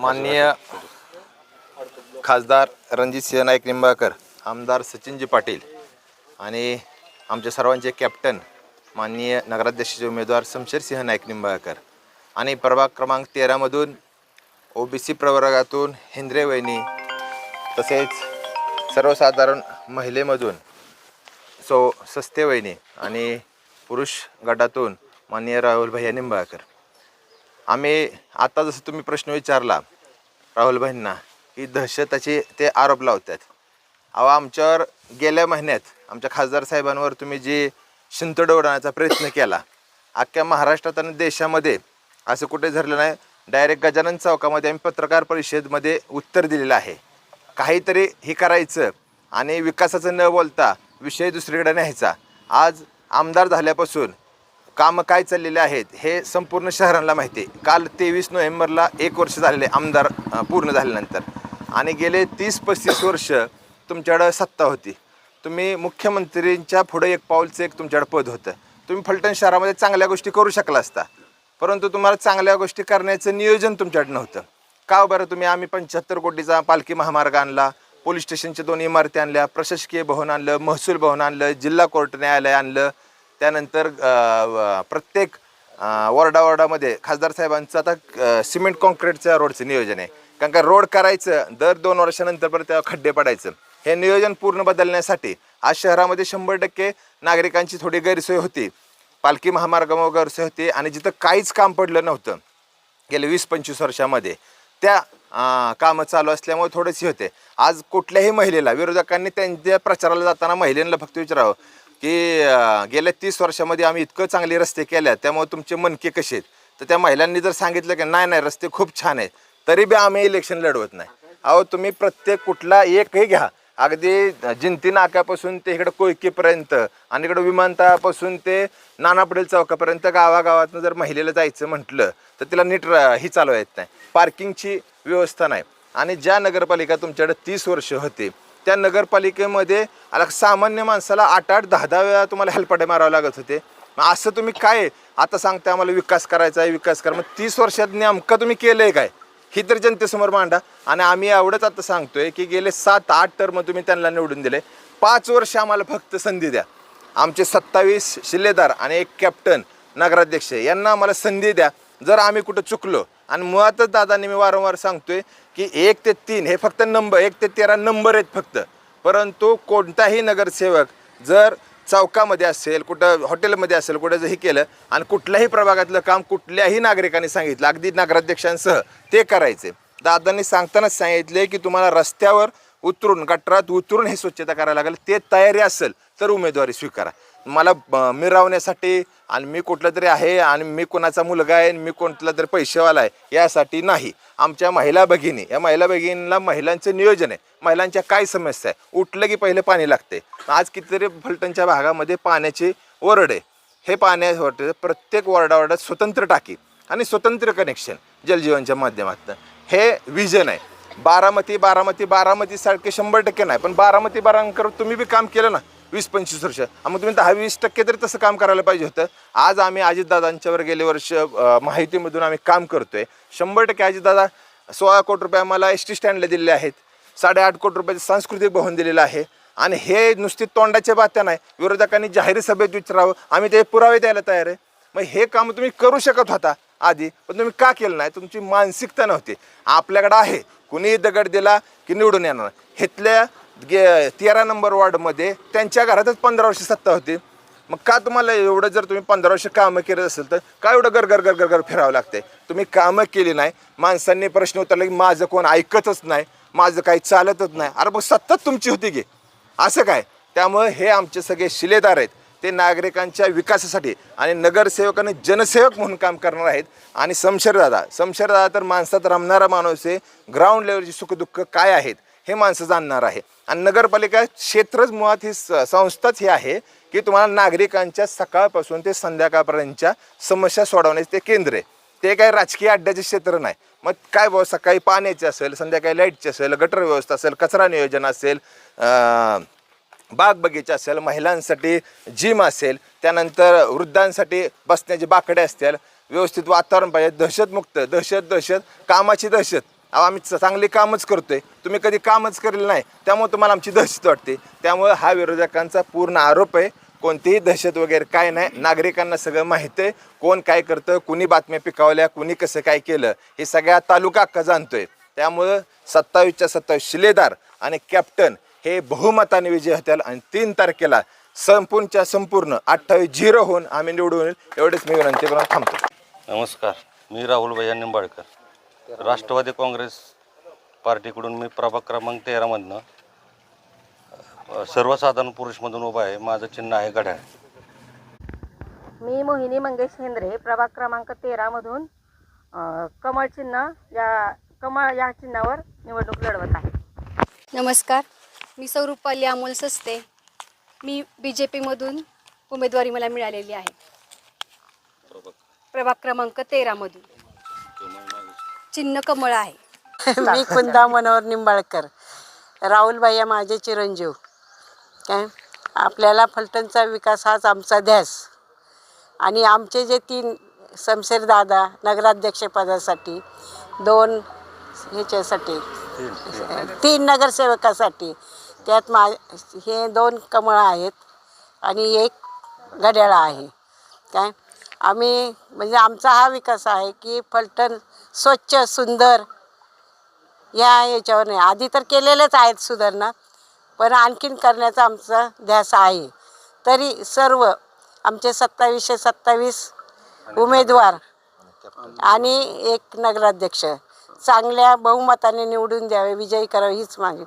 माननीय खासदार रणजितसिंह नाईक निंबाळकर आमदार सचिनजी पाटील आणि आमच्या सर्वांचे कॅप्टन माननीय नगराध्यक्षाचे उमेदवार शमशेरसिंह नाईक निंबाळकर आणि प्रभाग क्रमांक तेरामधून ओ बी सी प्रवर्गातून हेंद्रे वहिनी तसेच सर्वसाधारण महिलेमधून सो सस्ते वहिनी आणि पुरुष गटातून माननीय राहुल भैया निंबाळकर. आम्ही आता जसं तुम्ही प्रश्न विचारला राहुलभाईंना की दहशताचे ते आरोप लावतात. अहो आमच्यावर गेल्या महिन्यात आमच्या खासदार साहेबांवर तुम्ही जी शिंतड उडवण्याचा प्रयत्न केला अख्ख्या महाराष्ट्रात आणि देशामध्ये असं कुठे झालं नाही. डायरेक्ट गजानन चौकामध्ये आम्ही पत्रकार परिषदेमध्ये उत्तर दिलेलं आहे. काहीतरी हे करायचं आणि विकासाचं न बोलता विषय दुसरीकडे न्यायचा. आज आमदार झाल्यापासून कामं काय चाललेले आहेत हे संपूर्ण शहरांना माहिती आहे. काल तेवीस नोव्हेंबरला एक वर्ष झालेले आमदार पूर्ण झाल्यानंतर. आणि गेले तीस पस्तीस वर्ष तुमच्याकडं सत्ता होती. तुम्ही मुख्यमंत्रींच्या पुढे एक पाऊलचं एक तुमच्याकडं पद होतं. तुम्ही फलटण शहरामध्ये चांगल्या गोष्टी करू शकला असता. परंतु तुम्हाला चांगल्या गोष्टी करण्याचं नियोजन तुमच्याकडे नव्हतं. का हो बरं तुम्ही आम्ही पंच्याहत्तर कोटीचा पालखी महामार्ग आणला पोलीस स्टेशनच्या दोन इमारती आणल्या प्रशासकीय भवन आणलं महसूल भवन आणलं जिल्हा कोर्ट न्यायालय आणलं त्यानंतर प्रत्येक अ, वॉर्डावॉर्डामध्ये खासदार साहेबांचं आता सिमेंट कॉन्क्रीटच्या रोडचं नियोजन आहे. कारण का रोड करायचं दर दोन वर्षानंतर परत त्यावर खड्डे पडायचं. हे नियोजन पूर्ण बदलण्यासाठी आज शहरामध्ये शंभर टक्के नागरिकांची थोडी गैरसोय होती. पालखी महामार्गामुळे गैरसोय होती आणि जिथं काहीच काम पडलं नव्हतं गेले वीस पंचवीस वर्षामध्ये त्या कामं चालू असल्यामुळे थोडेसे होते. आज कुठल्याही महिलेला विरोधकांनी त्यांच्या प्रचाराला जाताना महिलेला फक्त विचारावं की गेल्या तीस वर्षामध्ये आम्ही इतकं चांगले रस्ते केले त्यामुळे तुमचे मनके कसे आहेत? तर त्या महिलांनी जर सांगितलं की नाही नाही रस्ते खूप छान आहेत तरी बी आम्ही इलेक्शन लढवत नाही. अहो तुम्ही प्रत्येक कुठला एकही घ्या. अगदी जिंती नाक्यापासून ते इकडं कोयकीपर्यंत आणि इकडं विमानतळापासून ते नाना पटेल चौकापर्यंत गावागावातनं जर महिलेला जायचं म्हटलं तर तिला नीट ही चालवा येत नाही. पार्किंगची व्यवस्था नाही. आणि ज्या नगरपालिका तुमच्याकडे तीस वर्ष होते त्या नगरपालिकेमध्ये आला सामान्य माणसाला आठ आठ दहा दहा वेळा तुम्हाला हेल्पाटे मारावे लागत होते. मग असं तुम्ही काय? आता सांगता आम्हाला विकास करायचा आहे विकास करा. मग तीस वर्षात नेमकं तुम्ही केलं आहे काय? ही तर जनतेसमोर मांडा. आणि आम्ही एवढंच आता सांगतोय की गेले सात आठ टर्म तुम्ही त्यांना निवडून दिले. पाच वर्ष आम्हाला फक्त संधी द्या. आमचे सत्तावीस शिल्लेदार आणि एक कॅप्टन नगराध्यक्ष यांना आम्हाला संधी द्या. जर आम्ही कुठं चुकलो आणि मुळातच दादांनी मी वारंवार सांगतोय की एक ते तीन हे फक्त नंबर एक ते तेरा नंबर आहेत फक्त. परंतु कोणताही नगरसेवक जर चौकामध्ये असेल कुठं हॉटेलमध्ये असेल कुठं जर हे केलं आणि कुठल्याही प्रभागातलं काम कुठल्याही नागरिकांनी सांगितलं अगदी नगराध्यक्षांसह ते करायचे. दादांनी सांगतानाच सांगितले की तुम्हाला रस्त्यावर उतरून गटरात उतरून हे स्वच्छता करायला लागेल ते तयारी असेल तर उमेदवारी स्वीकारा. मला मिरवण्यासाठी आणि मी कुठलं तरी आहे आणि मी कोणाचा मुलगा आहे आणि मी कोणतला तरी पैसेवाला आहे यासाठी नाही. आमच्या महिला भगिनी या महिला भगिनीला महिलांचं नियोजन आहे. महिलांच्या काय समस्या आहे? उठलं की पहिले पाणी लागते. आज कितीतरी फलटणच्या भागामध्ये पाण्याची ओरड आहे. हे पाण्यासाठी प्रत्येक वॉर्डावॉर्डात स्वतंत्र टाकी आणि स्वतंत्र कनेक्शन जलजीवनच्या माध्यमातून. हे विजन आहे. बारामती बारामती बारामती सारखे शंभर टक्के नाही पण बारामती बारांकर तुम्ही बी काम केलं ना वीस पंचवीस वर्ष. मग तुम्ही दहा वीस टक्के तरी तसं काम करायला पाहिजे होतं. आज आम्ही अजितदादांच्यावर गेले वर्ष माहितीमधून आम्ही काम करतोय. शंभर टक्के अजितदादा सोळा कोटी रुपये आम्हाला एस टी स्टँडला दिलेले आहेत. साडेआठ कोटी रुपयाचं सांस्कृतिक भवन दिलेलं आहे. आणि हे नुसती तोंडाच्या बात्या नाही. विरोधकांनी जाहीर सभेत विचारावं. आम्ही ते पुरावे द्यायला तयार आहे. मग हे काम तुम्ही करू शकत होता आधी पण तुम्ही का केलं नाही? तुमची मानसिकता नव्हती. आपल्याकडं आहे. कुणीही दगड दिला की निवडून येणार हेतल्या गे तेरा नंबर वॉर्डमध्ये त्यांच्या घरातच पंधरा वर्ष सत्ता होती. मग का तुम्हाला एवढं जर तुम्ही पंधरा वर्ष कामं केलं असेल तर का एवढं गरगर गरगर गर फिरावं लागते? तुम्ही कामं केली नाही माणसांनी प्रश्न उतरला की माझं कोण ऐकतच नाही माझं काही चालतच नाही. अरे मग सतत तुमची होती की. असं काय? त्यामुळे हे आमचे सगळे शिलेदार आहेत. ते नागरिकांच्या विकासासाठी आणि नगरसेवक आणि जनसेवक म्हणून काम करणार आहेत. आणि समशेरदादा समशेरदादा तर माणसात रमणारा माणूस आहे. ग्राउंड लेवलची सुखदुःख काय आहेत? हे माणसं जाणणार आहे. आणि नगरपालिका क्षेत्रच मुळात ही स- संस्थाच ही आहे की तुम्हाला नागरिकांच्या सकाळपासून ते संध्याकाळपर्यंतच्या समस्या सोडवण्याचे ते केंद्र आहे. ते काही राजकीय अड्ड्याचे क्षेत्र नाही. मग काय बुवा सकाळी पाण्याचे असेल संध्याकाळी लाईटचे असेल गटर व्यवस्था असेल कचरा नियोजन असेल बाग बगीचा असेल महिलांसाठी जिम असेल त्यानंतर वृद्धांसाठी बसण्याचे बाकडे असतील व्यवस्थित वातावरण पाहिजे दहशतमुक्त दहशत दहशत कामाची दहशत. अहो आम्ही च- चांगली कामच करतोय. तुम्ही कधी कामच करेल नाही. त्यामुळे तुम्हाला आमची दहशत वाटते. त्यामुळे हा विरोधकांचा पूर्ण आरोप आहे. कोणतीही दहशत वगैरे काय नाही. नागरिकांना सगळं माहिती आहे. कोण काय करतं कुणी बातम्या पिकावल्या कुणी कसं काय केलं हे सगळ्या तालुका अख्खा जाणतोय. त्यामुळं सत्तावीसच्या सत्तावीस शिलेदार आणि कॅप्टन हे बहुमताने विजय होतील आणि तीन तारखेला संपूर्णच्या संपूर्ण अठ्ठावीस झिरो होऊन आम्ही निवडून येईल. एवढेच मी विनंती करून थांबतो. नमस्कार. मी राहुल भैया निंबाळकर राष्ट्रवादी काँग्रेस पार्टीकडून मी प्रभाग क्रमांक तेरामधनं सर्वसाधारण पुरुषमधून उभा आहे. माझं चिन्ह आहे घड्याळ मी मोहिनी मंगेश हेंद्रे प्रभाग क्रमांक तेरामधून कमळ चिन्ह या कमळ या चिन्हावर निवडणूक लढवत आहे. नमस्कार. मी सौरूपाली अमोल सस्ते. मी बी जे पीमधून उमेदवारी मला मिळालेली आहे. प्रभाग क्रमांक तेरामधून. चिन्ह कमळ आहे. मी कुंदा मनोहर निंबाळकर. राहुल भैया माझे चिरंजीव. काय? आपल्याला फलटणचा विकास हाच आमचा ध्यास. आणि आमचे जे तीन समशेर दादा नगराध्यक्षपदासाठी दोन ह्याच्यासाठी तीन नगरसेवकासाठी त्यात मा हे दोन कमळं आहेत आणि एक घड्याळ आहे. काय? आम्ही म्हणजे आमचा हा विकास आहे की फलटण स्वच्छ सुंदर या याच्यावर नाही. आधी तर केलेलेच आहेत सुधारणा पण आणखीन करण्याचा आमचा ध्यास आहे. तरी सर्व आमचे सत्तावीसशे सत्तावीस उमेदवार आणि एक नगराध्यक्ष चांगल्या बहुमताने निवडून द्यावे विजयी करावे हीच मागणी